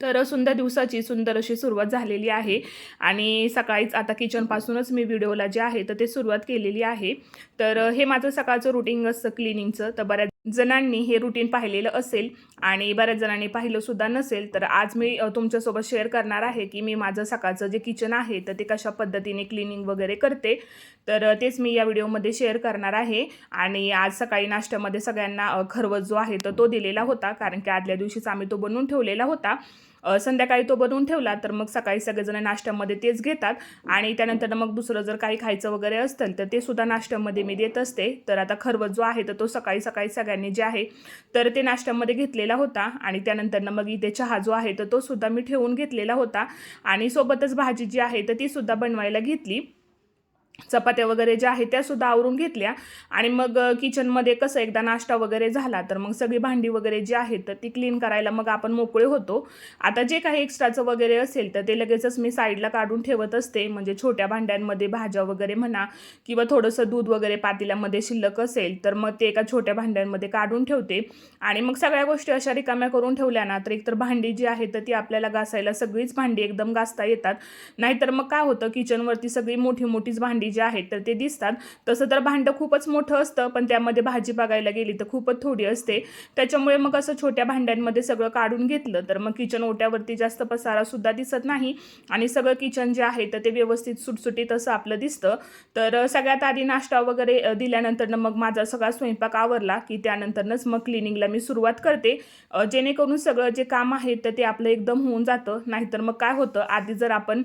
तर सुंदर दिवसाची सुंदर अशी सुरुवात झालेली आहे. आणि सकाळीच आता किचनपासूनच मी व्हिडिओला जे आहे तर ते सुरुवात केलेली आहे. तर हे माझं सकाळचं रुटीन असतं क्लिनिंगचं तर बऱ्याच जणांनी हे रुटीन पाहिलेलं असेल आणि बऱ्याच जणांनी पाहिलंसुद्धा नसेल तर आज मी तुमच्यासोबत शेअर करणार आहे की मी माझं सकाळचं जे किचन आहे तर ते कशा पद्धतीने क्लिनिंग वगैरे करते. तर तेच मी या व्हिडिओमध्ये शेअर करणार आहे. आणि आज सकाळी नाश्त्यामध्ये सगळ्यांना अ, खरवस जो आहे तर तो दिलेला होता कारण की आदल्या दिवशीच आम्ही तो बनवून ठेवलेला होता. संध्याकाळी तो बनवून ठेवला तर मग सकाळी सगळेजण नाश्त्यामध्ये तेच घेतात. आणि त्यानंतर मग दुसरं जर काही खायचं वगैरे असतं तर ते सुद्धा नाश्त्यामध्ये मी देत असते. तर आता खरवत जो आहे तर तो सकाळी सकाळी सगळ्यांनी जे आहे तर ते नाश्त्यामध्ये घेतलेला होता. आणि त्यानंतर मग इथे चहा जो आहे तर तो सुद्धा मी ठेवून घेतलेला होता. आणि सोबतच भाजी जी आहे तर ती सुद्धा बनवायला घेतली. चपात्या वगैरे ज्या आहेत त्या सुद्धा आवरून घेतल्या. आणि मग किचनमध्ये कसं एकदा नाश्ता वगैरे झाला तर मग सगळी भांडी वगैरे जी आहेत तर ती क्लीन करायला मग आपण मोकळे होतो. आता जे काही एक्स्ट्राचं वगैरे असेल तर ते लगेचच मी साईडला काढून ठेवत असते. म्हणजे छोट्या भांड्यांमध्ये भाज्या वगैरे म्हणा किंवा थोडंसं दूध वगैरे पातेल्यामध्ये शिल्लक असेल तर मग ते एका छोट्या भांड्यांमध्ये काढून ठेवते. आणि मग सगळ्या गोष्टी अशा रिकाम्या करून ठेवल्या ना तर एकतर भांडी जी आहेत तर ती आपल्याला घासायला सगळीच भांडी एकदम घासता येतात. नाहीतर मग काय होतं किचनवरती सगळी मोठी मोठीच भांडी जे आहेत तर ते दिसतात. तसं तर भांडं खूपच मोठं असतं पण त्यामध्ये भाजी बघायला गेली तर खूपच थोडी असते. त्याच्यामुळे मग असं छोट्या भांड्यांमध्ये सगळं काढून घेतलं तर मग किचन ओट्यावरती जास्त पसारासुद्धा दिसत नाही आणि सगळं किचन जे आहे तर ते व्यवस्थित सुटसुटीत असं आपलं दिसतं. तर सगळ्यात आधी नाश्ता वगैरे दिल्यानंतरनं मग माझा सगळा स्वयंपाक आवरला की त्यानंतरनंच मग क्लिनिंगला मी सुरुवात करते. जेणेकरून सगळं जे काम आहे तर ते आपलं एकदम होऊन जातं. नाहीतर मग काय होतं? आधी जर आपण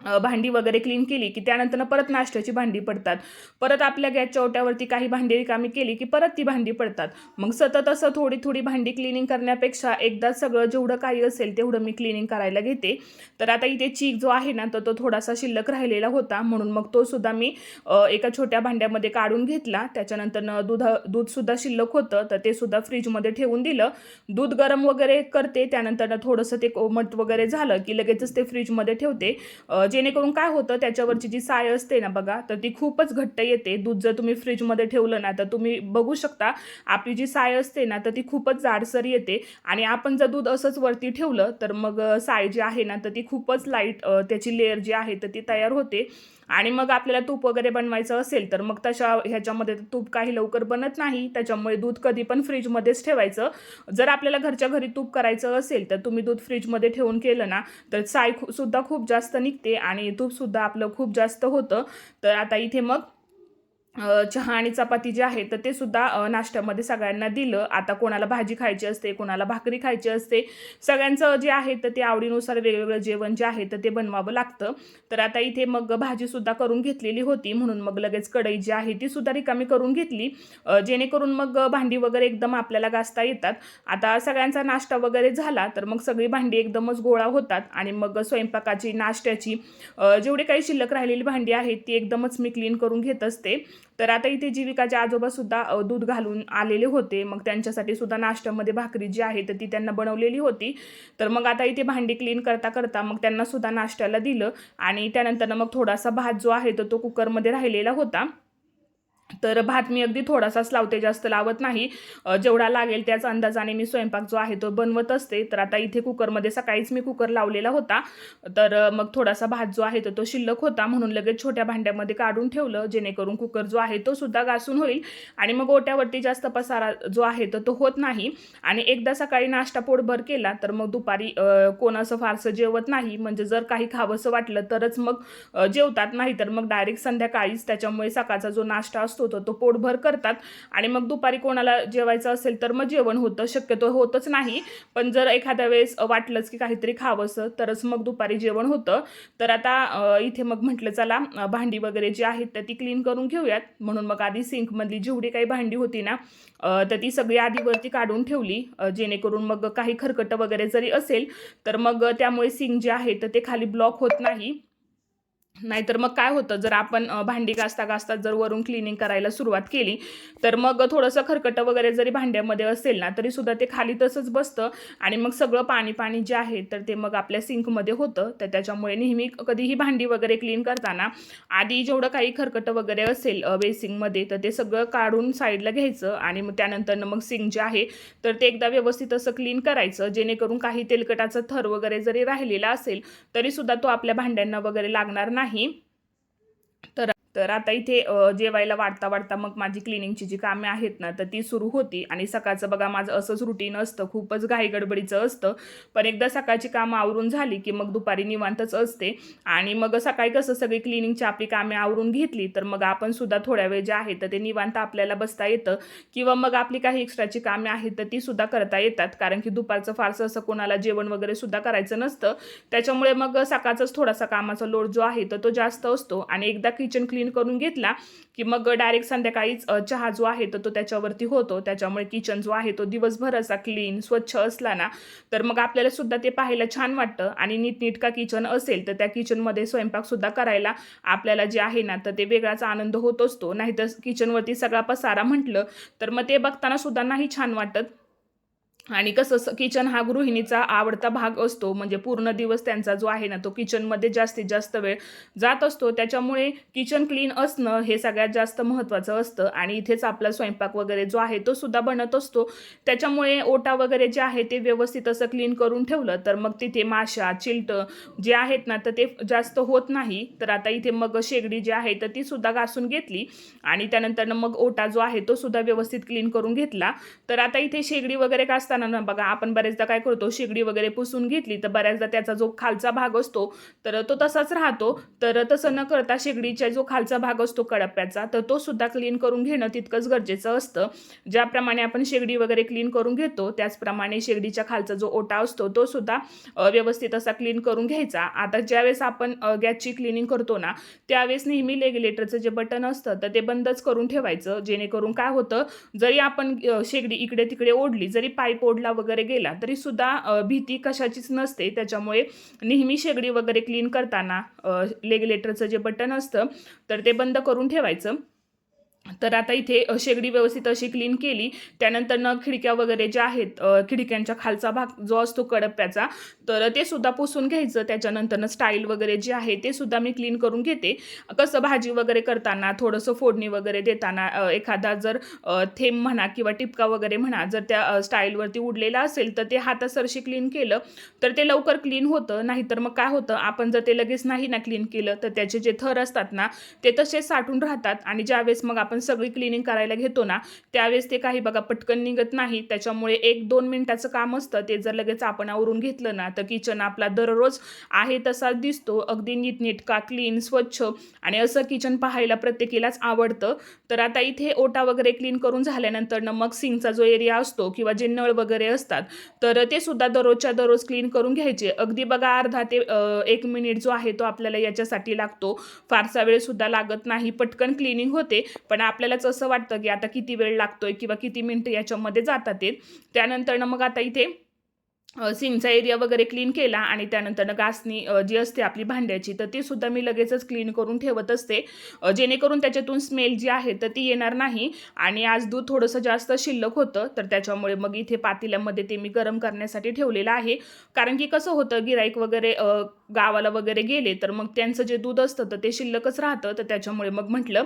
भांडी वगैरे क्लीन केली की त्यानंतर परत नाश्त्याची भांडी पडतात. परत आपल्या गॅसच्या ओट्यावरती काही भांडी रिकामी केली की परत ती भांडी पडतात. मग सतत असं थोडी थोडी भांडी क्लिनिंग करण्यापेक्षा एकदा सगळं जेवढं काही असेल तेवढं मी क्लिनिंग करायला घेते. तर आता इथे चीक जो आहे ना तर तो थोडासा शिल्लक राहिलेला होता. म्हणून मग तो सुद्धा मी एका छोट्या भांड्यामध्ये काढून घेतला. त्याच्यानंतर दूध दूधसुद्धा शिल्लक होतं. तर ते सुद्धा फ्रीजमध्ये ठेवून दिलं. दूध गरम वगैरे करते. त्यानंतर थोडंसं ते कोमट वगैरे झालं की लगेचच ते फ्रीजमध्ये ठेवते. जेणेकरून काय होतं त्याच्यावरची जी साय असते ना बघा तर ती खूपच घट्ट येते. दूध जर तुम्ही फ्रीजमध्ये ठेवलं ना तर तुम्ही बघू शकता आपली जी साय असते ना तर ती खूपच जाडसर येते. आणि आपण जर दूध असंच वरती ठेवलं तर मग साय जी आहे ना तर ती खूपच लाइट त्याची लेअर जी आहे तर ती तयार होते. आणि मग आपल्याला तूप वगैरे बनवायचं असेल तर मग तशा ह्याच्यामध्ये तर तूप काही लवकर बनत नाही. त्याच्यामुळे दूध कधी पण फ्रीजमध्येच ठेवायचं. जर आपल्याला घरच्या घरी तूप करायचं असेल तर तुम्ही दूध फ्रीजमध्ये ठेवून केलं ना तर साय सुद्धा खूप जास्त निघते आणि तूपसुद्धा आपलं खूप जास्त होतं. तर आता इथे मग चहा आणि चपाती जे आहे तर ते सुद्धा नाश्त्यामध्ये सगळ्यांना दिलं. आता कोणाला भाजी खायची असते कोणाला भाकरी खायची असते. सगळ्यांचं जे आहे तर ते आवडीनुसार वेगवेगळं जेवण जे आहे तर ते बनवावं लागतं. तर आता इथे मग भाजीसुद्धा करून घेतलेली होती. म्हणून मग लगेच कढई जी आहे ती सुद्धा रिकामी करून घेतली. जेणेकरून मग भांडी वगैरे एकदम आपल्याला घासता येतात. आता सगळ्यांचा नाश्ता वगैरे झाला तर मग सगळी भांडी एकदमच गोळा होतात. आणि मग स्वयंपाकाची नाश्त्याची जेवढी काही शिल्लक राहिलेली भांडी आहेत ती एकदमच मी क्लीन करून घेत असते. तर आता इथे जीविकाचे आजोबा सुद्धा दूध घालून आलेले होते. मग त्यांच्यासाठी सुद्धा नाश्त्यामध्ये भाकरी जी आहे तर ती त्यांना बनवलेली होती. तर मग आता इथे भांडी क्लीन करता करता मग त्यांना सुद्धा नाश्त्याला दिलं. आणि त्यानंतर मग थोडासा भात जो आहे तर तो कुकरमध्ये राहिलेला होता. तर भात मी अगदी थोडासाच लावते जास्त लावत नाही. जेवढा लागेल त्याच अंदाजाने मी स्वयंपाक जो आहे तो बनवत असते. तर आता इथे कुकरमध्ये सकाळीच मी कुकर लावलेला होता. तर मग थोडासा भात जो आहे तो तो शिल्लक होता. म्हणून लगेच छोट्या भांड्यामध्ये काढून ठेवलं. जेणेकरून कुकर जो आहे तो सुद्धा घासून होईल. आणि मग ओट्यावरती जास्त पसारा जो आहे तर तो होत नाही. आणि एकदा सकाळी नाश्ता पोटभर केला तर मग दुपारी कोण असं फारसं जेवत नाही. म्हणजे जर काही खावंसं वाटलं तरच मग जेवतात. नाही तर मग डायरेक्ट संध्याकाळीच त्याच्यामुळे सकाळचा जो नाश्ता असतो असतो तो तो पोटभर करतात. आणि मग दुपारी कोणाला जेवायचं असेल तर मग जेवण होतं. शक्यतो होतच नाही. पण जर एखाद्या वेळेस वाटलंच की काहीतरी खावंसं तरच मग दुपारी जेवण होतं. तर आता इथे मग म्हटलं चला भांडी वगैरे जी आहेत तर ती क्लीन करून घेऊयात. म्हणून मग आधी सिंकमधली जेवढी काही भांडी होती ना तर ती सगळी आधी वरती काढून ठेवली. जेणेकरून मग काही खरकटं वगैरे जरी असेल तर मग त्यामुळे सिंक जे आहे तर ते खाली ब्लॉक होत नाही. नाहीतर मग काय होतं जर आपण भांडी घासता घासता जर वरून क्लिनिंग करायला सुरुवात केली तर मग थोडंसं खरकटं वगैरे जरी भांड्यामध्ये असेल ना तरी सुद्धा ते खाली तसंच बसतं आणि मग सगळं पाणी पाणी जे आहे तर ते मग आपल्या सिंकमध्ये होतं. तर त्याच्यामुळे नेहमी कधीही भांडी वगैरे क्लीन करताना आधी जेवढं काही खरकटं वगैरे असेल बेसिंगमध्ये तर ते सगळं काढून साईडला घ्यायचं आणि मग त्यानंतर मग सिंक जे आहे तर ते एकदा व्यवस्थित असं क्लीन करायचं जेणेकरून काही तेलकटाचा थर वगैरे जरी राहिलेला असेल तरीसुद्धा तो आपल्या भांड्यांना वगैरे लागणार नाही. तर तर आता इथे जेवायला वाढता वाढता मग माझी क्लिनिंगची जी कामे आहेत ना तर ती सुरू होती. आणि सकाळचं बघा माझं असंच रुटीन असतं. खूपच घाई गडबडीचं असतं. पण एकदा सकाळची कामं आवरून झाली की मग दुपारी निवांतच असते. आणि मग सकाळी कसं सगळी क्लिनिंगची आपली कामे आवरून घेतली तर मग आपण सुद्धा थोड्या वेळ जे आहे तर ते निवांत आपल्याला बसता येतं. किंवा मग आपली काही एक्स्ट्राची कामे आहेत तर ती सुद्धा करता येतात. कारण की दुपारचं फारसं असं कोणाला जेवण वगैरे सुद्धा करायचं नसतं. त्याच्यामुळे मग सकाळचाच थोडासा कामाचा लोड जो आहे तर तो जास्त असतो. आणि एकदा किचन क्लीन करून घेतला की मग डायरेक्ट संध्याकाळीच चहा जो आहे तर तो त्याच्यावरती होतो. त्याच्यामुळे किचन जो आहे तो दिवसभर असा क्लीन स्वच्छ असला ना तर मग आपल्याला सुद्धा ते पाहायला छान वाटतं. आणि नीटनीटका किचन असेल तर त्या किचनमध्ये स्वयंपाकसुद्धा करायला आपल्याला जे आहे ना तर ते वेगळाच आनंद होत असतो. नाहीतर किचनवरती सगळा पसारा म्हटलं तर मग ते बघताना सुद्धा नाही छान वाटत. आणि कसं किचन हा गृहिणीचा आवडता भाग असतो. म्हणजे पूर्ण दिवस त्यांचा जो आहे ना तो किचनमध्ये जास्तीत जास्त वेळ जात असतो. त्याच्यामुळे किचन क्लीन असणं हे सगळ्यात जास्त महत्त्वाचं असतं. आणि इथेच आपला स्वयंपाक वगैरे जो आहे तो सुद्धा बनत असतो. त्याच्यामुळे ओटा वगैरे जे आहे ते व्यवस्थित असं क्लीन करून ठेवलं तर मग तिथे माशा चिलटं जे आहेत ना तर ते जास्त होत नाही. तर आता इथे मग शेगडी जी आहे तर ती सुद्धा घासून घेतली. आणि त्यानंतर मग ओटा जो आहे तो सुद्धा व्यवस्थित क्लीन करून घेतला. तर आता इथे शेगडी वगैरे घासताना ना बघा आपण बऱ्याचदा काय करतो शेगडी वगैरे पुसून घेतली तर बऱ्याचदा त्याचा जो खालचा भाग असतो तर तो तसाच राहतो. तर तसं न करता शेगडीचा जो खालचा भाग असतो कडप्प्याचा तर तो सुद्धा क्लीन करून घेणं तितकंच गरजेचं असतं. ज्याप्रमाणे आपण शेगडी वगैरे क्लीन करून घेतो त्याचप्रमाणे शेगडीच्या खालचा जो ओटा असतो तो सुद्धा व्यवस्थित असा क्लीन करून घ्यायचा. आता ज्यावेळेस आपण गॅसची क्लिनिंग करतो ना त्यावेळेस नेहमी रेग्युलेटरचं जे बटन असतं तर ते बंदच करून ठेवायचं. जेणेकरून काय होतं जरी आपण शेगडी इकडे तिकडे ओढली जरी पाईप कोडला वगैरे गेला तरी सुद्धा भीती कशाचीच नसते. त्याच्यामुळे नेहमी शेगडी वगैरे क्लीन करताना लेगलेटरचं जे बटन असतं तर ते बंद करून ठेवायचं. तर आता इथे शेगडी व्यवस्थित अशी क्लीन केली. त्यानंतर न खिडक्या वगैरे ज्या आहेत खिडक्यांच्या खालचा भाग जो असतो कडप्प्याचा तर ते सुद्धा पुसून घ्यायचं. त्याच्यानंतरनं स्टाईल वगैरे जे आहे ते सुद्धा मी क्लीन करून घेते. कसं भाजी वगैरे करताना थोडंसं फोडणी वगैरे देताना एखादा जर थेंब म्हणा किंवा टिपका वगैरे म्हणा जर त्या स्टाईलवरती उडलेला असेल तर ते हातासरशी क्लीन केलं तर ते लवकर क्लीन होतं. नाहीतर मग काय होतं आपण जर ते लगेच नाही ना क्लीन केलं तर त्याचे जे थर असतात ना ते तसेच साठून राहतात. आणि ज्यावेळेस मग आपण आपण सगळी क्लिनिंग करायला घेतो ना त्यावेळेस ते काही बघा पटकन निघत नाही. त्याच्यामुळे एक दोन मिनिटाचं काम असतं. ते जर लगेच आपण आवरून घेतलं ना तर किचन आपला दररोज आहे तसाच दिसतो. अगदी नीटनेटका क्लीन स्वच्छ आणि असं किचन पाहायला प्रत्येकीलाच आवडतं. तर आता इथे ओटा वगैरे क्लीन करून झाल्यानंतर ना मग सिंकचा जो एरिया असतो किंवा जे नळ वगैरे असतात तर ते सुद्धा दररोजच्या दररोज क्लीन करून घ्यायचे. अगदी बघा अर्धा ते एक मिनिट जो आहे तो आपल्याला याच्यासाठी लागतो. फारसा वेळ सुद्धा लागत नाही. पटकन क्लिनिंग होते. पण आपल्यालाच असं वाटतं की आता किती वेळ लागतोय किंवा किती मिनटं याच्यामध्ये जातात ते. त्यानंतर मग आता इथे सिंगचा एरिया वगैरे क्लीन केला आणि त्यानंतर घासणी जी असते आपली भांड्याची तर ती सुद्धा मी लगेचच क्लीन करून ठेवत असते. जेणेकरून त्याच्यातून स्मेल जी आहे तर ती येणार नाही. आणि आज दूध थोडंसं जास्त शिल्लक होतं तर त्याच्यामुळे मग इथे पातेल्यामध्ये ते मी गरम करण्यासाठी ठेवलेलं आहे. कारण की कसं होतं गिराईक वगैरे गावाला वगैरे गेले तर मग त्यांचं जे दूध असतं तर ते शिल्लकच राहतं. तर त्याच्यामुळे मग म्हटलं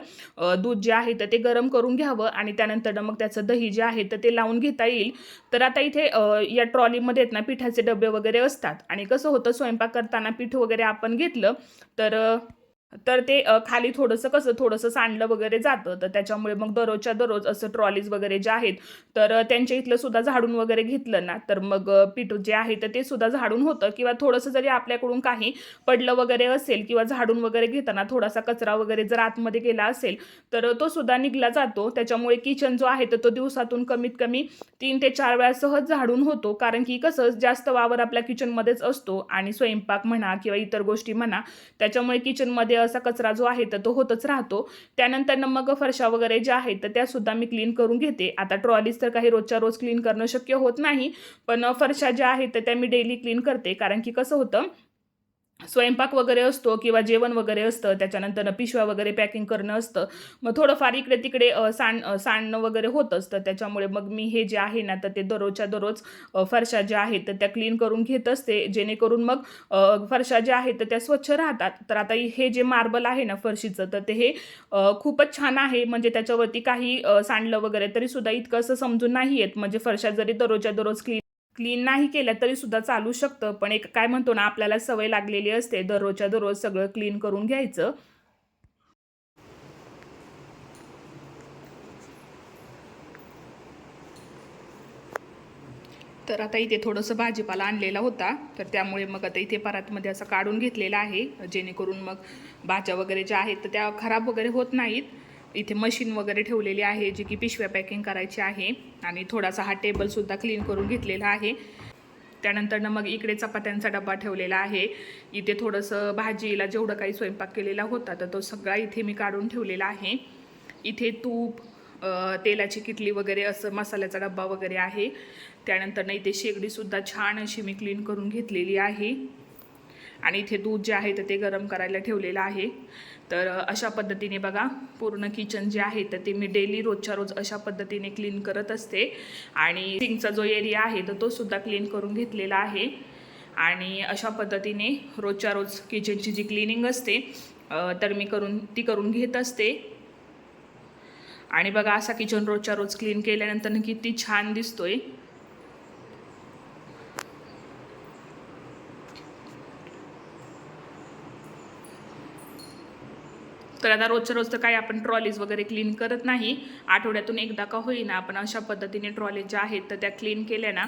दूध जे आहे तर ते गरम करून घ्यावं आणि त्यानंतर मग त्याचं दही जे आहे तर ते लावून घेता येईल. तर आता इथे या ट्रॉलीमध्ये आहेत ना पिठाचे डबे वगैरे असतात. आणि कसं होतं स्वयंपाक करताना पीठ वगैरे आपण घेतलं तर तर ते खाली थोडंसं कसं थोडंसं सांडलं वगैरे जातं. तर त्याच्यामुळे मग दररोजच्या दररोज असं ट्रॉलीज वगैरे जे आहेत तर त्यांच्या इथलं सुद्धा झाडून वगैरे घेतलं ना तर मग पीठ जे आहे तर ते सुद्धा झाडून होतं. किंवा थोडंसं जरी आपल्याकडून काही पडलं वगैरे असेल किंवा झाडून वगैरे घेताना थोडासा कचरा वगैरे जर आतमध्ये गेला असेल तर तो सुद्धा निघला जातो. त्याच्यामुळे किचन जो आहे तर तो दिवसातून कमीत कमी तीन ते चार वेळा सहज झाडून होतो. कारण की कसं जास्त वावर आपल्या किचनमध्येच असतो. आणि स्वयंपाक म्हणा किंवा इतर गोष्टी म्हणा त्याच्यामुळे किचनमध्ये असा कचरा जो आहे तर तो होतच राहतो. त्यानंतर मग फरशा वगैरे ज्या आहेत तर त्या सुद्धा मी क्लीन करून घेते. आता ट्रॉलीज तर काही रोजच्या रोज क्लीन करणं शक्य होत नाही पण फरशा ज्या आहेत तर त्या मी डेली क्लीन करते. कारण की कसं होतं स्वयंपाक वगैरे असतो किंवा जेवण वगैरे असतं त्याच्यानंतर पिशव्या वगैरे पॅकिंग करणं असतं. मग थोडंफार इकडे तिकडे सांड सांडणं वगैरे होत असतं. त्याच्यामुळे मग मी हे जे आहे ना तर ते दररोजच्या दररोज फरशा ज्या आहेत तर त्या क्लीन करून घेत असते. जेणेकरून मग फरशा ज्या आहेत तर त्या स्वच्छ राहतात. तर आता हे जे मार्बल आहे ना फरशीचं तर ते हे खूपच छान आहे. म्हणजे त्याच्यावरती काही सांडलं वगैरे तरी सुद्धा इतकं असं समजून नाही येत म्हणजे फरशा जरी दररोजच्या दररोज क्लीन क्लीन नाही केलं तरी सुद्धा चालू शकतं. पण एक काय म्हणतो ना आपल्याला सवय लागलेली असते दररोजच्या दररोज सगळं क्लीन करून घ्यायचं. तर आता इथे थोडंसं भाजीपाला आणलेला होता. तर त्यामुळे मग आता इथे परातमध्ये असं काढून घेतलेलं आहे. जेणेकरून मग भाज्या वगैरे ज्या आहेत तर त्या खराब वगैरे होत नाहीत. इथे मशीन वगैरे ठेवलेली आहे जी की पिशव्या पॅकिंग करायची आहे. आणि थोडासा हा टेबलसुद्धा क्लीन करून घेतलेला आहे. त्यानंतर मग इकडे चपात्यांचा डबा ठेवलेला आहे. इथे थोडंसं भाजीला जेवढं काही स्वयंपाक केलेला होता तर तो सगळा इथे मी काढून ठेवलेला आहे. इथे तूप तेलाची किटली वगैरे असं मसाल्याचा डब्बा वगैरे आहे. त्यानंतर ना इथे शेगडीसुद्धा छान अशी मी क्लीन करून घेतलेली आहे. आणि इथे दूध जे आहे तर ते गरम करायला ठेवलेलं आहे. तर अशा पद्धतीने बघा पूर्ण किचन जे आहे तर ते मी डेली रोजच्या रोज अशा पद्धतीने क्लीन करत असते. आणि सिंगचा जो एरिया आहे तर तो सुद्धा क्लीन करून घेतलेला आहे. आणि अशा पद्धतीने रोजच्या रोज किचनची जी क्लिनिंग असते तर मी करून ती करून घेत असते. आणि बघा असा किचन रोजच्या रोज क्लीन केल्यानंतर किती छान दिसतोय. तर आता रोजच्या रोज तर काही आपण ट्रॉलीज वगैरे क्लीन करत नाही आठवड्यातून एकदा का होईना आपण अशा पद्धतीने ट्रॉलीज ज्या आहेत तर त्या क्लीन केल्या ना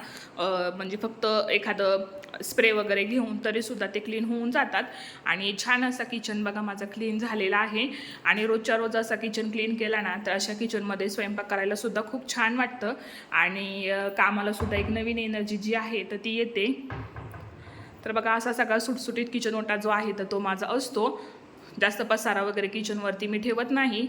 म्हणजे फक्त एखादं स्प्रे वगैरे घेऊन तरीसुद्धा ते क्लीन होऊन जातात. आणि छान असा किचन बघा माझा क्लीन झालेला आहे. आणि रोजच्या रोज असा किचन क्लीन केला ना तर अशा किचनमध्ये स्वयंपाक करायला सुद्धा खूप छान वाटतं. आणि कामालासुद्धा कामाला सुद्धा एक नवीन एनर्जी जी आहे तर ती येते. तर बघा असा सगळा सुटसुटीत किचन ओटा जो आहे तर तो माझा असतो. जास्त पसारा वगैरे किचनवरती मी ठेवत नाही.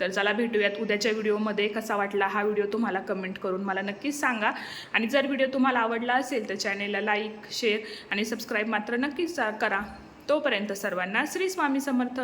तर चला भेटूयात उद्याच्या व्हिडिओमध्ये कसा वाटला हा व्हिडिओ तुम्हाला कमेंट करून मला नक्कीच सांगा. आणि जर व्हिडिओ तुम्हाला आवडला असेल तर चॅनेलला लाईक शेअर आणि सबस्क्राईब मात्र नक्कीच करा. तोपर्यंत सर्वांना श्री स्वामी समर्थ.